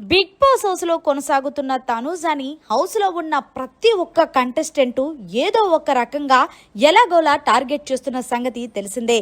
Big boss హౌస్లో కొనసాగుతున్న తనూజాని హౌస్లో ఉన్న ప్రతి ఒక్క కంటెస్టెంట్ ఏదో ఒక రకంగా ఎలాగోలా టార్గెట్ చేస్తున్న సంగతి తెలిసిందే.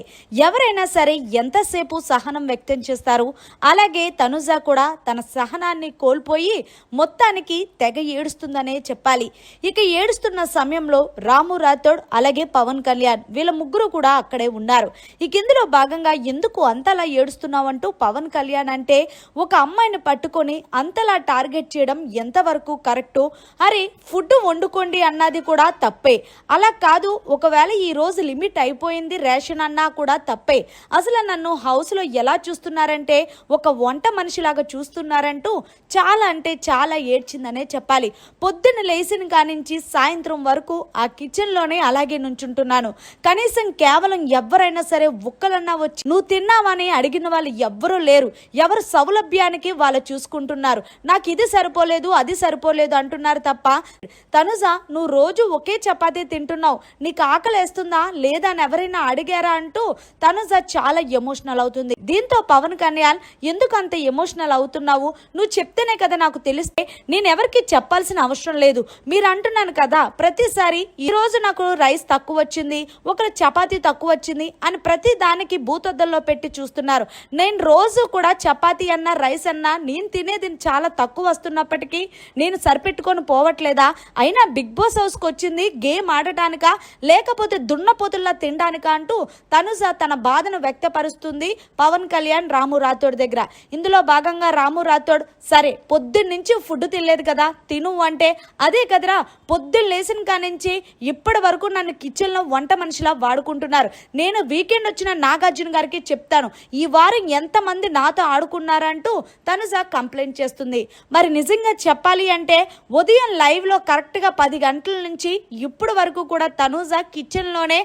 ఎవరైనా సరే ఎంతసేపు సహనం వ్యక్తం చేస్తారు అలాగే తనుజ కూడా తన సహనాన్ని కోల్పోయి మొత్తానికి తెగ ఏడుస్తుందనే చెప్పాలి. ఇక ఏడుస్తున్న సమయంలో రాము రాథోడ్ అలాగే పవన్ కళ్యాణ్ వీళ్ళ ముగ్గురు కూడా అక్కడే ఉన్నారు. ఇక ఇందులో భాగంగా ఎందుకు అంతలా ఏడుస్తున్నావంటూ పవన్ కళ్యాణ్ అంటే ఒక అమ్మాయిని పట్టుకొని అంతలా టార్గెట్ చేయడం ఎంతవరకు కరెక్టు? అరే ఫుడ్ వండుకోండి అన్నది కూడా తప్పే. అలా కాదు ఒకవేళ ఈ రోజు లిమిట్ అయిపోయింది రేషన్ అన్నా కూడా తప్పే. అసలు నన్ను హౌస్లో ఎలా చూస్తున్నారంటే ఒక వంట మనిషిలాగా చూస్తున్నారంటూ చాలా అంటే చాలా ఏడ్చిందనే చెప్పాలి. పొద్దున్న లేచిన కానించి సాయంత్రం వరకు ఆ కిచెన్లోనే అలాగే నుంచుంటున్నాను. కనీసం కేవలం ఎవరైనా సరే ఒక్కలన్నా వచ్చి నువ్వు తిన్నావని అడిగిన వాళ్ళు ఎవ్వరూ లేరు. ఎవరు సౌలభ్యానికి వాళ్ళు చూసుకుంటున్నారు? నాకు ఇది సరిపోలేదు అది సరిపోలేదు అంటున్నారు తప్ప తనుజ నువ్వు రోజు ఒకే చపాతీ తింటున్నావు నీకు ఆకలి వేస్తుందా లేదా అని ఎవరైనా అడిగారా అంటూ తనుజ చాలా ఎమోషనల్ అవుతుంది. దీంతో పవన్ కళ్యాణ్ ఎందుకు అంత ఎమోషనల్ అవుతున్నావు? నువ్వు చెప్తేనే కదా నాకు తెలిస్తే నేను ఎవరికి చెప్పాల్సిన అవసరం లేదు. మీరు అంటున్నాను కదా ప్రతిసారి ఈ రోజు నాకు రైస్ తక్కువ వచ్చింది ఒకరు చపాతీ తక్కువ వచ్చింది అని ప్రతి దానికి భూతద్దల్లో పెట్టి చూస్తున్నారు. నేను రోజు కూడా చపాతీ అన్నా రైస్ అన్నా నేను తినేది చాలా తక్కువ వస్తున్నప్పటికీ నేను సరిపెట్టుకొని పోవట్లేదా? అయినా బిగ్ బాస్ హౌస్కి వచ్చింది గేమ్ ఆడటానికా? లేకపోతే దున్నపోతుల్లా తినడానికా అంటూ తనుజ తన బాధను వ్యక్తపరుస్తుంది పవన్ కళ్యాణ్ రాము రాథోడ్ దగ్గర. ఇందులో భాగంగా రాము రాథోడ్ సరే పొద్దున్నుంచి ఫుడ్ తినలేదు కదా తిను అంటే? అదే కదరా పొద్దున్న లేచిన కానించి ఇప్పటి వరకు నన్ను కిచెన్లో వంట మనిషిలా వాడుకుంటున్నారు. నేను వీకెండ్ వచ్చిన నాగార్జున గారికి చెప్తాను ఈ వారం ఎంతమంది నాతో ఆడుకున్నారంటూ తనుజ కంప్లైంట్ చేస్తుంది. మరి నిజంగా చెప్పాలి అంటే ఉదయం లైవ్లో కరెక్ట్గా పది గంటల నుంచి ఇప్పుడు వరకు కూడా తనూజ కిచెన్లోనే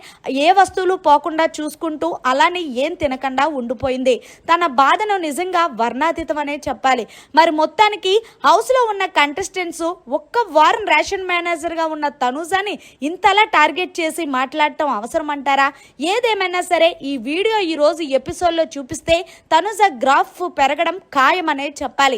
ఏ వస్తువులు పోకుండా చూసుకుంటూ అలానే ఏం తినకుండా ఉండిపోయింది. తన బాధను నిజంగా వర్ణాతీతం అనే చెప్పాలి. మరి మొత్తానికి హౌస్లో ఉన్న కంటెస్టెంట్స్ ఒక్క వారం రేషన్ మేనేజర్గా ఉన్న తనూజాని ఇంతలా టార్గెట్ చేసి మాట్లాడటం అవసరం అంటారా ఏదేమైనా సరే ఈ వీడియో ఈ రోజు ఎపిసోడ్లో చూపిస్తే తనుజ గ్రాఫ్ పెరగడం ఖాయమనే చెప్పాలి.